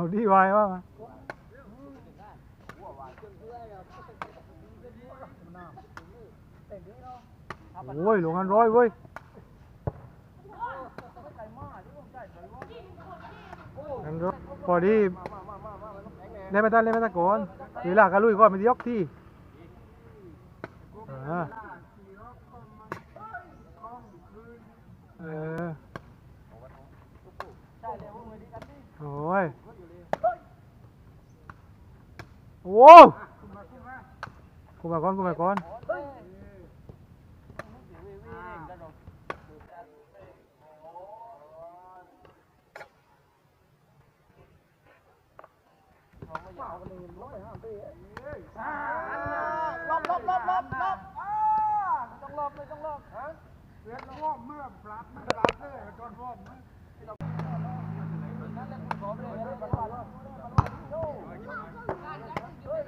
เอาดีไว้ว่าโอ้ยลงกันร้อยเว้ยกันร้อยพอดีเล่นไม่ได้เล่นไม่ได้ก่อนเวลากันลุยก่อนมันจะยกที่เออโอ้ยโอ้ กูมาก่อนกูมาก่อนลบลบลบลบลบต้องลบเลยต้องลบฮะเรียนร่วมเมื่อปรับปรับเลยจนร่วมได้มาเลยรถอนั่นแหละคือเดี๋ยวเราโกงไม่ได้ไล่รถว่าก็ไม่ร้อไล่รถมันมันเลยอยู่ เลย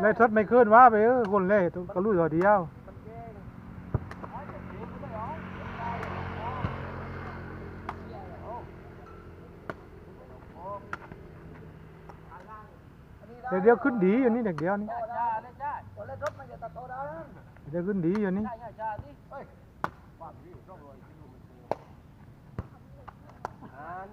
เลยทดไม่ขึ้นว่าไปเออคนเล่ตัวก็ลุยตัวเดียว เดี๋ยวเดี๋ยวขึ้นดีอยู่นี่เด็กเดียวนี่เดี๋ยวขึ้นดีอยู่นี่อัน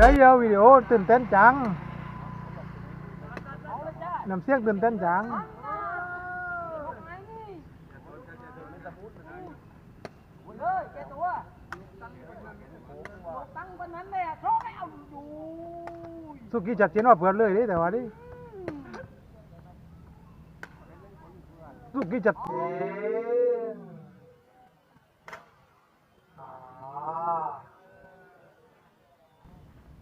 เดี๋ยวเดี๋ยววิดีโอตื่นเต้นจังน้ำเสียงตื่นเต้นจัง เลยแกตัวตั้งวันนั้นเลยโชคให้เอาอยู่ สุกี้จัดเจนว่าเปิดเลยดิแต่ว่าดิสุกี้จัด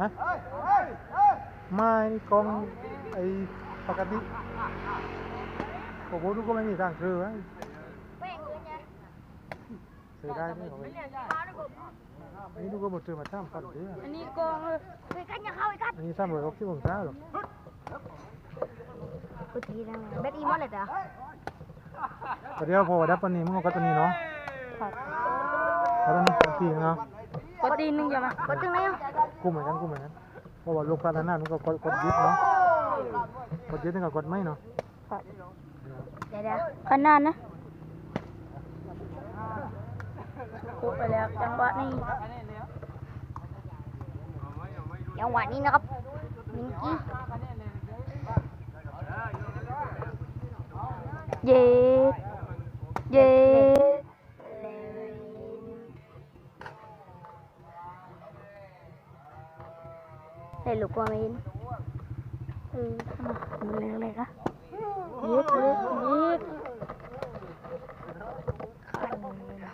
ฮะไม่นี่กองไอ้ปกติโอ้โหทุกคนไม่มีทางซื้อไว้ซื้อได้ไหมของไอ้นี่ทุกคนหมดซื้อมาสามพันเดียวอันนี้กองเลยไปกันอย่าเข้าไปกันอันนี้สามร้อยหกสิบองศาหรอกปกติแล้วแบตอีมอลเลยจ้ะแต่เดี๋ยวพอดับปันนี้มึงเอากัตัวนี้เนาะกัตัวนี้กี่เนาะ ปกติหนึ่งอย่ามาปกติไหนอะกูเหมือนกันกูเหมือนกันเพราะว่าลูกค้าด้านหน้ามันก็กดกดยึดเนาะกดยึดนี่ก็กดไม่เนาะเดี๋ยวเดี๋ยวขนาดนะคุกไปแล้วจังหวะนี้จังหวะนี้นะครับมิงกี้เย็ดเย็ ได้ลูกกว่ามินเออทำไมมันเร็วเลยคะเย็ดเย็ดเย็ดขันเลยนะ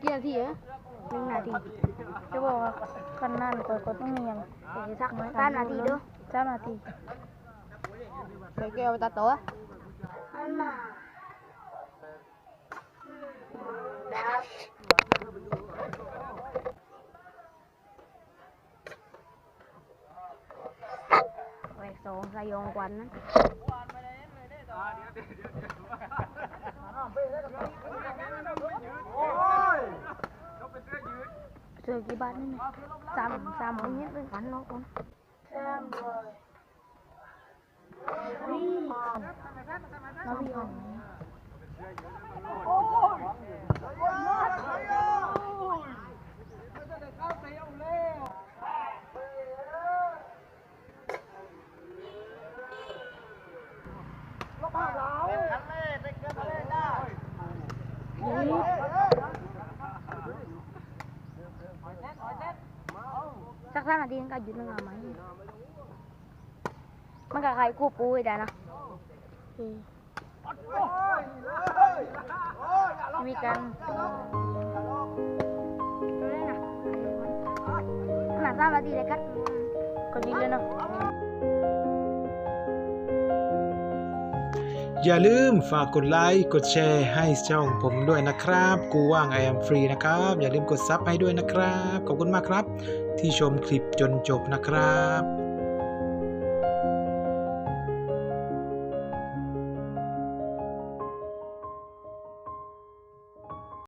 กี่นาทีเหรอหนึ่งนาทีจะบอกว่ากันนั่นก็ก็ต้องมีอย่างเดี๋ยวสักสามนาทีเด้อสามนาทีใส่แก้วไปตัดตัว số ra sao sao mỗi nhất với quán nó con Hãy subscribe cho kênh Ghiền chắc chắn là đi cái gì nó làm mấy gì mà cả cái cua bùi đã nè มนาทีมันก็หยุดนึงอะไหมมันก็ใครกู้ปูได้นะมีกาดูได้นะขนาดสามนาทีเลยกัดก็ยิงเลยเนาะอย่าลืมฝากกดไลค์ กดแชร์ให้ช่องผมด้วยนะครับ กูว่าง I am free นะครับ อย่าลืมกดซับให้ด้วยนะครับ ขอบคุณมากครับ ที่ชมคลิปจนจบนะครับ